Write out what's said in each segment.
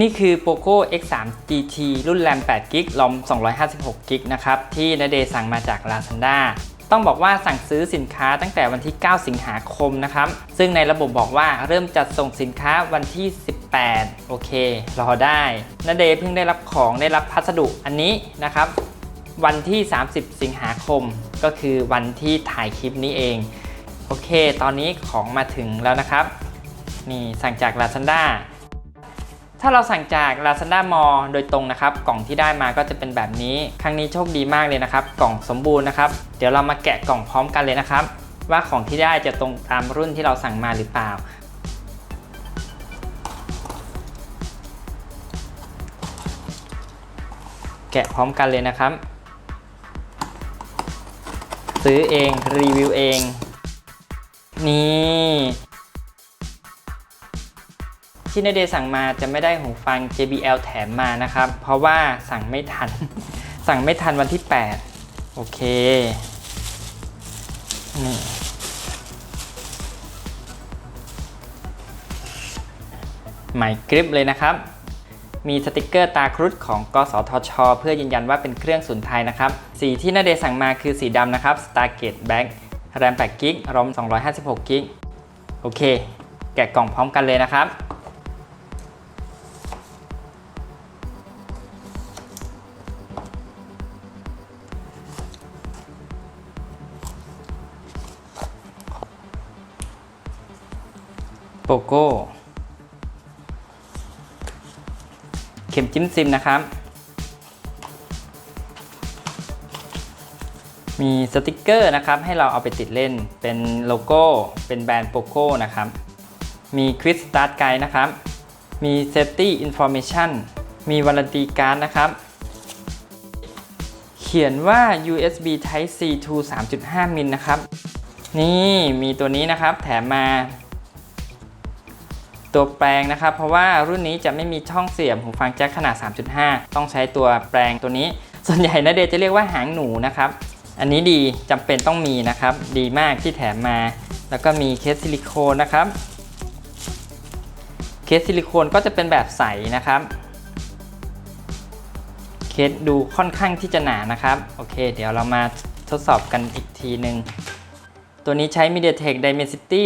นี่คือ POCO X3 GT รุ่น RAM 8 g b รอม256 g b นะครับ ที่นเดสั่งมาจาก Lazada ต้องบอกว่าสั่งซื้อสินค้าตั้งแต่วันที่ 9 สิงหาคมนะครับ ซึ่งในระบบบอกว่าเริ่มจัดส่งสินค้าวันที่ 18 โอเค รอได้นเดเพิ่งได้รับของได้รับพัสดุอันนี้นะครับ วันที่ 30 สิงหาคม ก็คือวันที่ถ่ายคลิปนี้เอง โอเค ตอนนี้ของมาถึงแล้วนะครับ นี่สั่งจาก Lazada ถ้าเราสั่งจาก Lazada m a l l โดยตรงนะครับ กล่องที่ได้มาก็จะเป็นแบบนี้ ครั้งนี้โชคดีมากเลยนะครับ กล่องสมบูรณ์นะครับ เดี๋ยวเรามาแกะกล่องพร้อมกันเลยนะครับ ว่าของที่ได้จะตรงตามรุ่นที่เราสั่งมาหรือเปล่า แกะพร้อมกันเลยนะครับ ซื้อเองรีวิวเอง นี่ ที่นเดสั่งมาจะไม่ได้หูฟัง JBL แถมมานะครับ เพราะว่าสั่งไม่ทัน สั่งไม่ทันวันที่ 8 โอเค นี่ใหม่กริปเลยนะครับ มีสติกเกอร์ตาครุฑของกสทช เพื่อยืนยันว่าเป็นเครื่องศูนย์ไทยนะครับ สีที่นาเดสั่งมาคือสีดำนะครับ Stargate Black RAM 8 g b รอม256 g b โอเค แกะกล่องพร้อมกันเลยนะครับ โปโก้เข็มจิ้มซิมนะครับ มีสติกเกอร์นะครับ ให้เราเอาไปติดเล่นเป็นโลโก้ เป็นแบรนด์โปโก้นะครับ มี Quick Start Guide นะครับ มี Safety Information มีวารันตีการ์ดนะครับ เขียนว่า USB Type C to 3.5 มิลนะครับ นี่มีตัวนี้นะครับ แถมมา ตัวแปลงนะครับ เพราะว่ารุ่นนี้จะไม่มีช่องเสียบหูฟังแจ็คขนาด 3.5 ต้องใช้ตัวแปลงตัวนี้ ส่วนใหญ่นะเดจะเรียกว่าหางหนูนะครับ อันนี้ดีจำเป็นต้องมีนะครับ ดีมากที่แถมมา แล้วก็มีเคสซิลิโคนนะครับ เคสซิลิโคนก็จะเป็นแบบใสนะครับ เคสดูค่อนข้างที่จะหนานะครับ โอเค เดี๋ยวเรามาทดสอบกันอีกทีหนึ่งตัวนี้ใช้ MediaTek Dimensity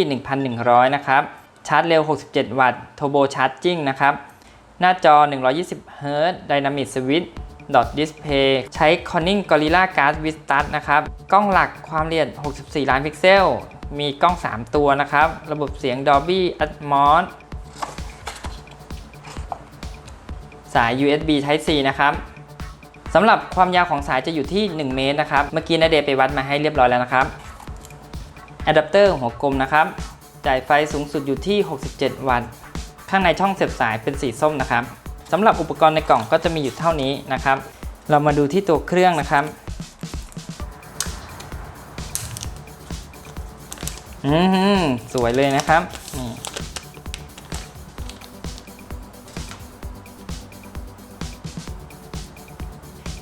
1100 นะครับ ชาร์จเร็ว 67 วัตต์ Turbo Charging นะครับ หน้าจอ 120 Hz Dynamic Switch Dot Display ใช้ Corning Gorilla Glass Vista นะครับ กล้องหลักความละเอียด 64 ล้านพิกเซล มีกล้อง 3 ตัวนะครับ ระบบเสียง Dolby Atmos สาย USB Type C นะครับสำหรับความยาวของสายจะอยู่ที่ 1 เมตรนะครับ เมื่อกี้นาเดย์ไปวัดมาให้เรียบร้อยแล้วนะครับอะแดปเตอร์หัวกลมนะครับ จ่ายไฟสูงสุดอยู่ที่ 67 วัตต์ ข้างในช่องเสียบสายเป็นสีส้มนะครับสำหรับอุปกรณ์ในกล่องก็จะมีอยู่เท่านี้นะครับ เรามาดูที่ตัวเครื่องนะครับอืมสวยเลยนะครับ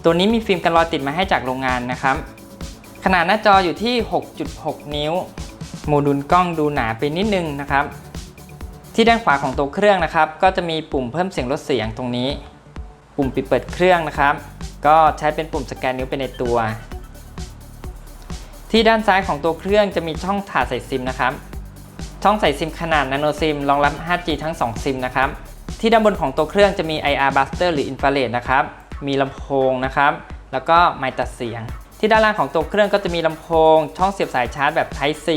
ตัวนี้มีฟิล์มกันรอยติดมาให้จากโรงงานนะครับ ขนาดหน้าจออยู่ที่ 6.6 นิ้ว โมดูลกล้องดูหนาไปนิดนึงนะครับ ที่ด้านขวาของตัวเครื่องนะครับ ก็จะมีปุ่มเพิ่มเสียงลดเสียงตรงนี้ ปุ่มปิดเปิดเครื่องนะครับ ก็ใช้เป็นปุ่มสแกนนิ้วไปในตัว ที่ด้านซ้ายของตัวเครื่องจะมีช่องถาดใส่ซิมนะครับ ช่องใส่ซิมขนาดนาโนซิมรองรับ 5G ทั้ง 2 ซิมนะครับ ที่ด้านบนของตัวเครื่องจะมี IR Buster หรือ Infrared นะครับ มีลำโพงนะครับ แล้วก็ไมค์ตัดเสียง ที่ด้านล่างของตัวเครื่องก็จะมีลำโพง ช่องเสียบสายชาร์จแบบ Type C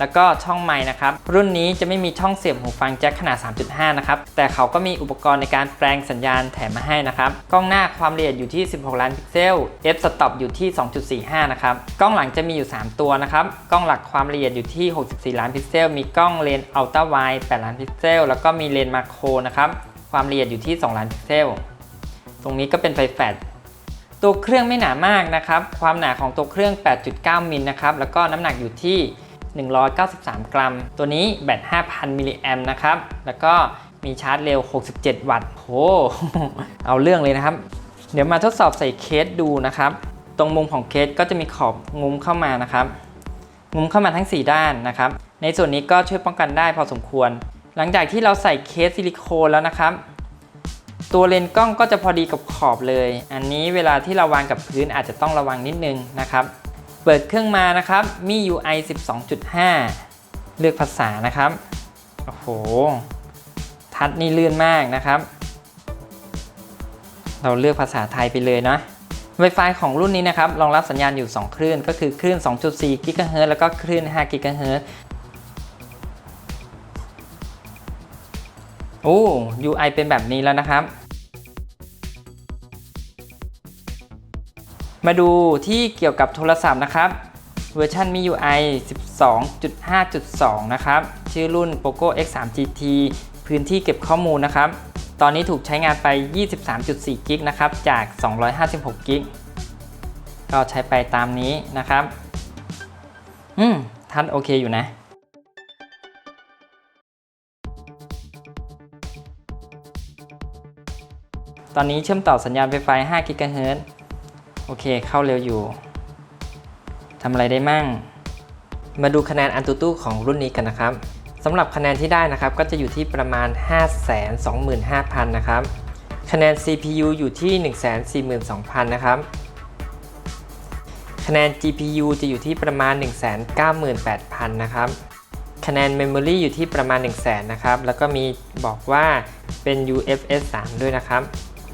แล้วก็ช่องไมค์นะครับ รุ่นนี้จะไม่มีช่องเสียบหูฟังแจ็คขนาด 3.5 นะครับ แต่เขาก็มีอุปกรณ์ในการแปลงสัญญาณแถมมาให้นะครับ กล้องหน้าความละเอียดอยู่ที่ 16 ล้านพิกเซล f stop อยู่ที่ 2.45 นะครับ กล้องหลังจะมีอยู่ 3 ตัวนะครับ กล้องหลักความละเอียดอยู่ที่ 64 ล้านพิกเซล มีกล้องเลนส์อัลตร้าไวด์8ล้านพิกเซล แล้วก็มีเลนส์มาโครนะครับ ความละเอียดอยู่ที่ 2 ล้านพิกเซล ตรงนี้ก็เป็นไฟแฟลช ตัวเครื่องไม่หนามากนะครับ ความหนาของตัวเครื่อง 8.9 มิลนะครับ แล้วก็น้ำหนักอยู่ที่ 193 กรัม ตัวนี้แบต 5,000 มิลลิแอมนะครับ แล้วก็มีชาร์จเร็ว 67 วัตต์โหเอาเรื่องเลยนะครับ เดี๋ยวมาทดสอบใส่เคสดูนะครับ ตรงมุมของเคสก็จะมีขอบงุ้มเข้ามานะครับ งุ้มเข้ามาทั้ง 4 ด้านนะครับ ในส่วนนี้ก็ช่วยป้องกันได้พอสมควร หลังจากที่เราใส่เคสซิลิโคนแล้วนะครับ ตัวเลนส์กล้องก็จะพอดีกับขอบเลย อันนี้เวลาที่เราวางกับพื้นอาจจะต้องระวังนิดนึงนะครับ เปิดเครื่องมานะครับมี UI 12.5 เลือกภาษานะครับ โอ้โห ทัดนี่ลื่นมากนะครับ เราเลือกภาษาไทยไปเลยเนาะ Wi-Fi ของรุ่นนี้นะครับรองรับสัญญาณอยู่ 2 คลื่น ก็คือคลื่น 2.4 GHz แล้วก็คลื่น 5 GHz โอ้ UI เป็นแบบนี้แล้วนะครับ มาดูที่เกี่ยวกับโทรศัพท์นะครับ เวอร์ชัน MIUI 12.5.2 นะครับ ชื่อรุ่น POCO X3 GT พื้นที่เก็บข้อมูลนะครับ ตอนนี้ถูกใช้งานไป 23.4 กิกนะครับ จาก 256 กิก ก็ใช้ไปตามนี้นะครับ อืมทัดโอเคอยู่นะ ตอนนี้เชื่อมต่อสัญญาณไฟฟ้า5 GHz โอเค เข้าเร็วอยู่ทำอะไรได้มั่ง มาดูคะแนนอันตูตู้ของรุ่นนี้กันนะครับสำหรับคะแนนที่ได้นะครับก็จะอยู่ที่ประมาณ 525,000 นะครับ คะแนน CPU อยู่ที่ 142,000 นะครับ คะแนน GPU จะอยู่ที่ประมาณ 198,000 นะครับ คะแนน Memory อยู่ที่ประมาณ 100,000 นะครับ แล้วก็มีบอกว่าเป็น UFS 3 ด้วยนะครับ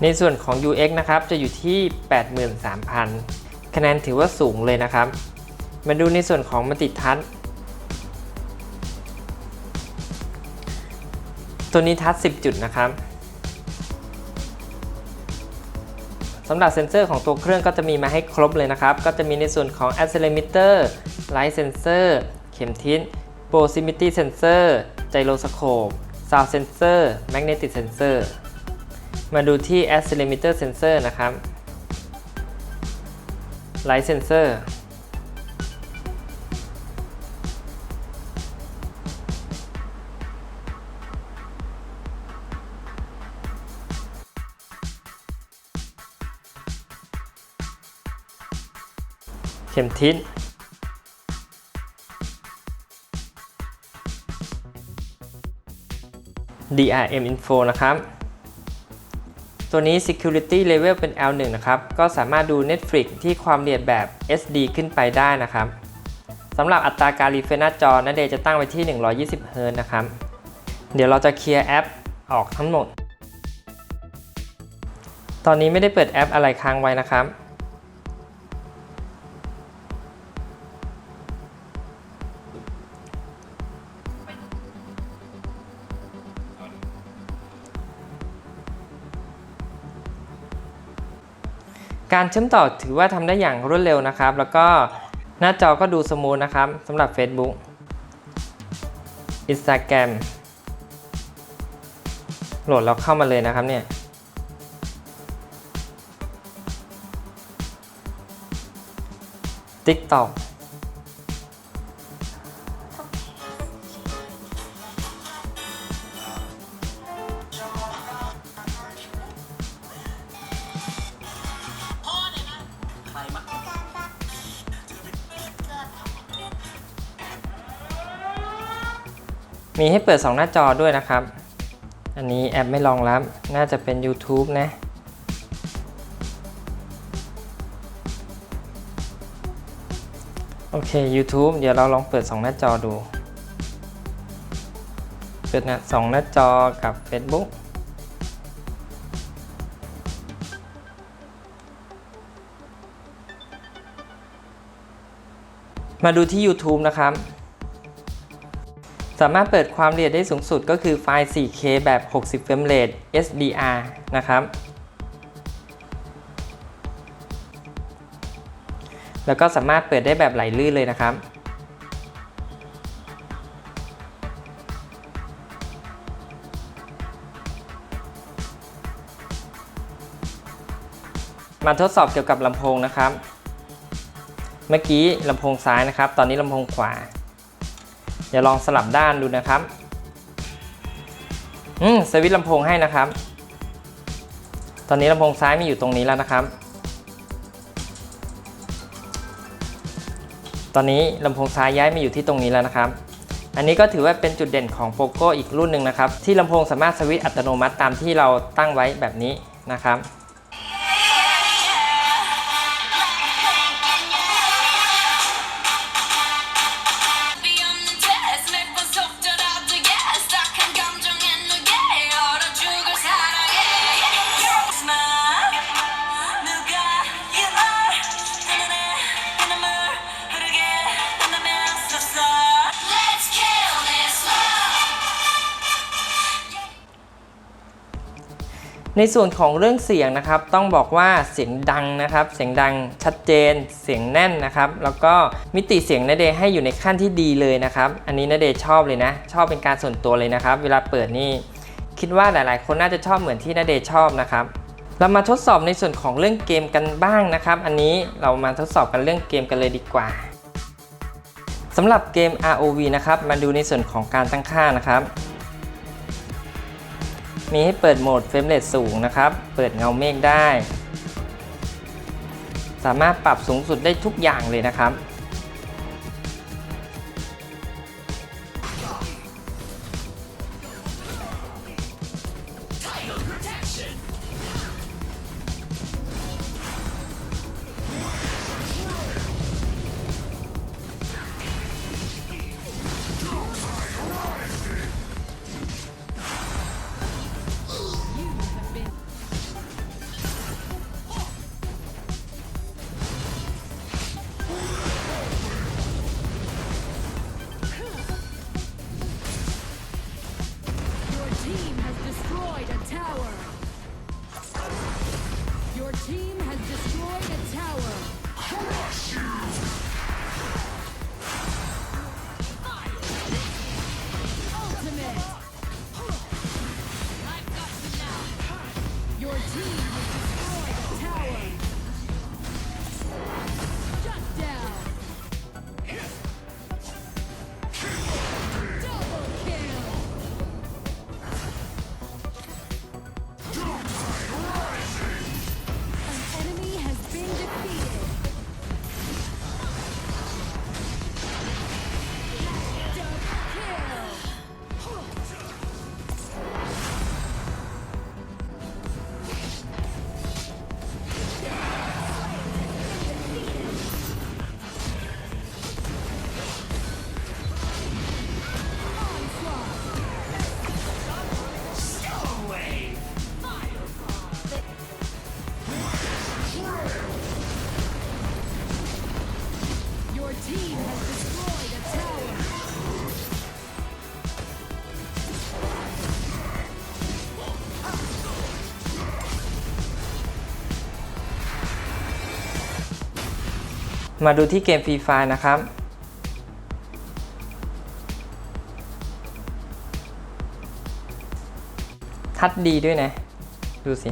ในส่วนของ UX นะครับจะอยู่ที่ 83,000 คะแนนถือว่าสูงเลยนะครับ มาดูในส่วนของมัติทัศตัวนี้ทัช10 จุดนะครับสำหรับเซ็นเซอร์ของตัวเครื่องก็จะมีมาให้ครบเลยนะครับ ก็จะมีในส่วนของ accelerometer light sensor เข็มทิศ proximity sensor gyroscope sound sensor magnetic sensor มาดูที่ accelerometer sensor นะครับ light sensor เข็มทิศ DRM Info นะครับ ตัวนี้ Security Level เป็น L1 นะครับ ก็สามารถดู Netflix ที่ความละเอียดแบบ SD ขึ้นไปได้นะครับสำหรับอัตราการรีเฟรชหน้าจอนันเดย์จะตั้งไว้ที่ 120 Hz นะครับ เดี๋ยวเราจะเคลียร์แอปออกทั้งหมด ตอนนี้ไม่ได้เปิดแอปอะไรค้างไว้นะครับ การเชื่อมต่อถือว่าทำได้อย่างรวดเร็วนะครับ แล้วก็หน้าจอก็ดูสมูทนะครับสำหรับ Facebook Instagram โหลดแล้วเข้ามาเลยนะครับเนี่ยติ๊กต็อก มีให้เปิด 2 หน้าจอด้วยนะครับ อันนี้แอปไม่รองรับ น่าจะเป็น YouTube นะ โอเค YouTube เดี๋ยวเราลองเปิด 2 หน้าจอดู เปิดนะสองหน้าจอกับ Facebook มาดูที่ YouTube นะครับ สามารถเปิดความละเอียดได้สูงสุดก็คือไฟล์ 4K แบบ 60 เฟรมเรท SDR นะครับ แล้วก็สามารถเปิดได้แบบไหลลื่นเลยนะครับ มาทดสอบเกี่ยวกับลำโพงนะครับ เมื่อกี้ลำโพงซ้ายนะครับ ตอนนี้ลำโพงขวา เดี๋ยวลองสลับด้านดูนะครับ อืมสวิตช์ลำโพงให้นะครับ ตอนนี้ลำโพงซ้ายมีอยู่ตรงนี้แล้วนะครับ ตอนนี้ลำโพงซ้ายย้ายมาอยู่ที่ตรงนี้แล้วนะครับ อันนี้ก็ถือว่าเป็นจุดเด่นของโปโกอีกรุ่นหนึ่งนะครับ ที่ลำโพงสามารถสวิตช์อัตโนมัติตามที่เราตั้งไว้แบบนี้นะครับ ในส่วนของเรื่องเสียงนะครับ ต้องบอกว่าเสียงดังนะครับ เสียงดังชัดเจน เสียงแน่นนะครับ แล้วก็มิติเสียงนเดย์ให้อยู่ในขั้นที่ดีเลยนะครับ อันนี้นเดชน์ชอบเลยนะ ชอบเป็นการส่วนตัวเลยนะครับ เวลาเปิดนี่คิดว่าหลายๆ คนน่าจะชอบเหมือนที่นเดย์ชอบนะครับ เรามาทดสอบในส่วนของเรื่องเกมกันบ้างนะครับ อันนี้เรามาทดสอบกันเรื่องเกมกันเลยดีกว่าสำหรับเกม ROV นะครับ มาดูในส่วนของการตั้งค่านะครับ มีให้เปิดโหมดเฟรมเรทสูงนะครับ เปิดเงาเมฆได้ สามารถปรับสูงสุดได้ทุกอย่างเลยนะครับ มาดูที่เกมฟรีไฟนะครับ ทัดดีด้วยนะ ดูสิ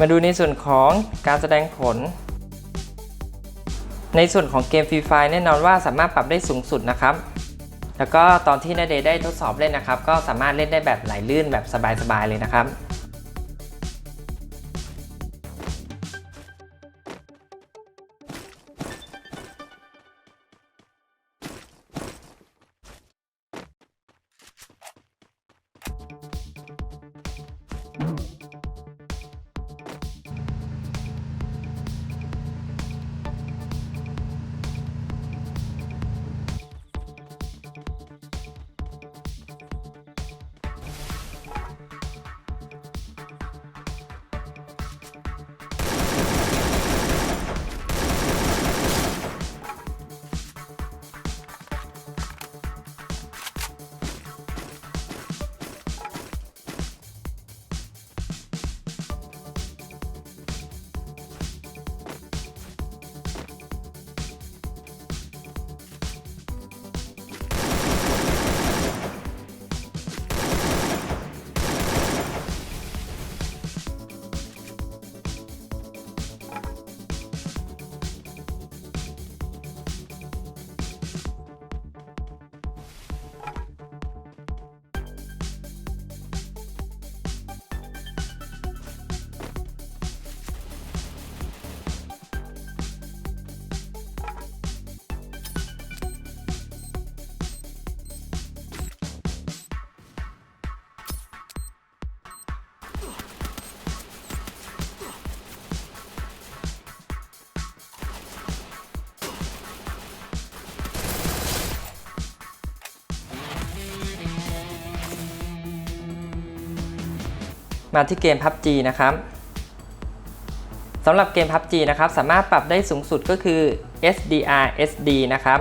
มาดูในส่วนของการแสดงผล ในส่วนของเกมฟรีไฟแน่นอนว่าสามารถปรับได้สูงสุดนะครับ แล้วก็ตอนที่นาเดย์ได้ทดสอบเล่นนะครับ ก็สามารถเล่นได้แบบไหลลื่นแบบสบายๆเลยนะครับ มาที่เกม PUBG นะครับสำหรับเกม PUBG นะครับสามารถปรับได้สูงสุดก็คือ SDR SD นะครับ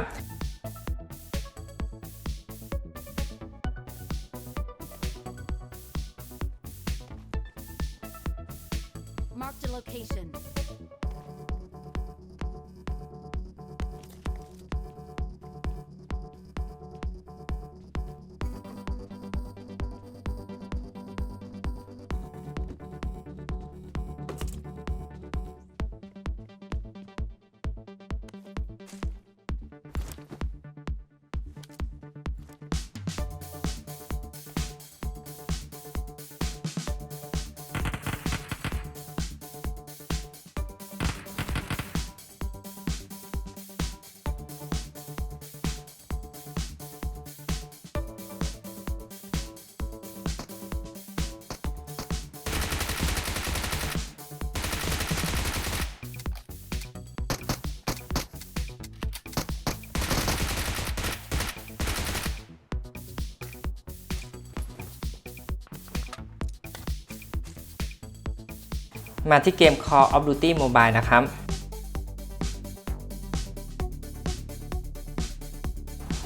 มาที่เกม Call of Duty Mobile นะครับ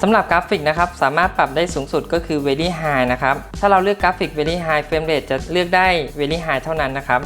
สำหรับกราฟิกนะครับ สามารถปรับได้สูงสุดก็คือ Very High นะครับ ถ้าเราเลือกกราฟิก Very High Frame Rate จะเลือกได้ Very High เท่านั้นนะครับ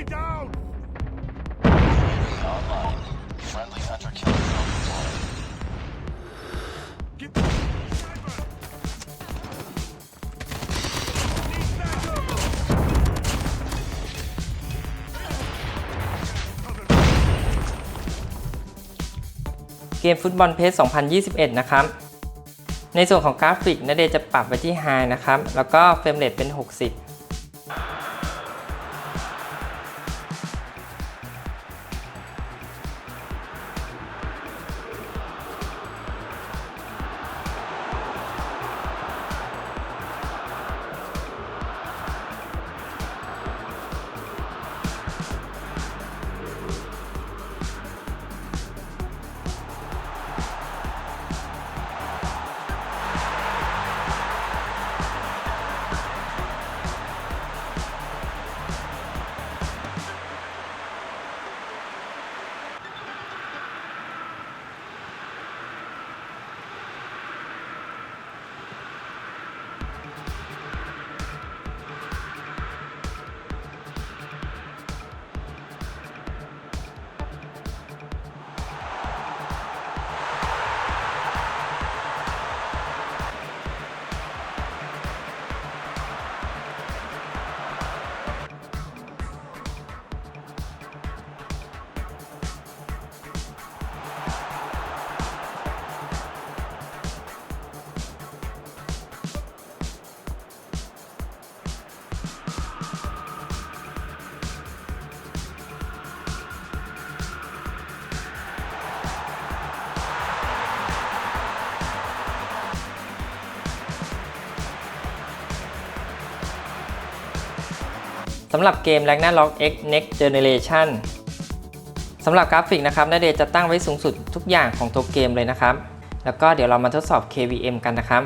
Enemy down! Friendly hunter killer drone deployed. Get sniper! Need backup! Cover me! เกมฟุตบอลเพจ2021 นะครับ ในส่วนของกราฟิกนาเดชน์จะปรับไว้ที่ High นะครับ แล้วก็เฟรมเรทเป็น 60 สำหรับเกม Ragnarok X Next Generation สำหรับกราฟิกนะครับนาเดย์จะตั้งไว้สูงสุดทุกอย่างของตัวเกมเลยนะครับ แล้วก็เดี๋ยวเรามาทดสอบ KVM กันนะครับ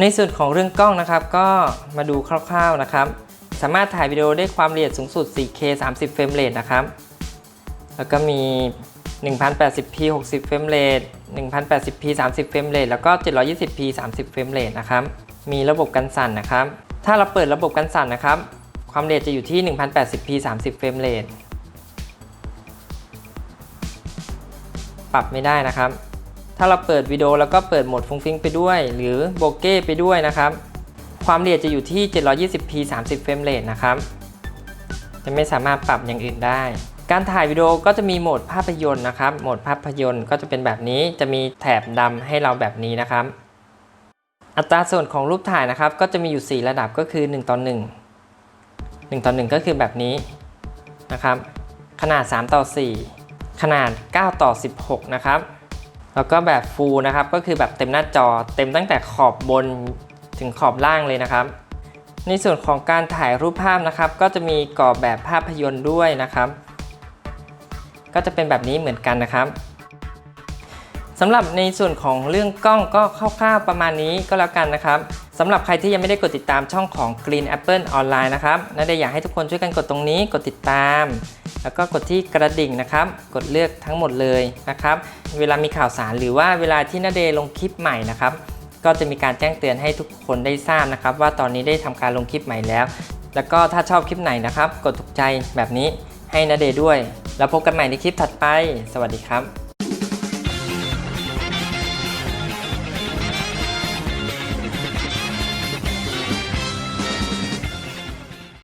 ในส่วนของเรื่องกล้องนะครับ ก็มาดูคร่าวๆนะครับ สามารถถ่ายวิดีโอได้ความละเอียดสูงสุด 4K 30 เฟรมเรทนะครับ แล้วก็มี 1080p 60 เฟรมเรท 1080p 30 เฟรมเรท แล้วก็ 720p 30 เฟรมเรทนะครับ มีระบบกันสั่นนะครับ ถ้าเราเปิดระบบกันสั่นนะครับ ความเร็วจะอยู่ที่ 1080p 30 เฟรมเรท ปรับไม่ได้นะครับ ถ้าเราเปิดวิดีโอแล้วก็เปิดโหมดฟุ้งฟิ้งไปด้วย หรือโบเก้ไปด้วยนะครับ ความละเอียดจะอยู่ที่ 720p 30เฟรมเรทนะครับ จะไม่สามารถปรับอย่างอื่นได้ การถ่ายวิดีโอก็จะมีโหมดภาพยนตร์นะครับ โหมดภาพยนตร์ก็จะเป็นแบบนี้ จะมีแถบดำให้เราแบบนี้นะครับ อัตราส่วนของรูปถ่ายนะครับ ก็จะมีอยู่ 4 ระดับก็คือ 1ต่อ1 1ต่อ1ก็คือแบบนี้นะครับ ขนาด 3 ต่อ 4 ขนาด 9 ต่อ 16 นะครับ แล้วก็แบบฟูลนะครับก็คือแบบเต็มหน้าจอ เต็มตั้งแต่ขอบบนถึงขอบล่างเลยนะครับ ในส่วนของการถ่ายรูปภาพนะครับ ก็จะมีกรอบแบบภาพยนตร์ด้วยนะครับ ก็จะเป็นแบบนี้เหมือนกันนะครับสำหรับในส่วนของเรื่องกล้องก็คร่าวๆประมาณนี้ก็แล้วกันนะครับสำหรับใครที่ยังไม่ได้กดติดตามช่องของ Green Apple ออนไลน์นะครับน่าจะอยากให้ทุกคนช่วยกันกดตรงนี้กดติดตาม แล้วก็กดที่กระดิ่งนะครับ กดเลือกทั้งหมดเลยนะครับ เวลามีข่าวสารหรือว่าเวลาที่นาเดลงคลิปใหม่นะครับ ก็จะมีการแจ้งเตือนให้ทุกคนได้ทราบนะครับ ว่าตอนนี้ได้ทำการลงคลิปใหม่แล้ว แล้วก็ถ้าชอบคลิปไหนนะครับ กดถูกใจแบบนี้ให้นาเดด้วย แล้วพบกันใหม่ในคลิปถัดไป สวัสดีครับ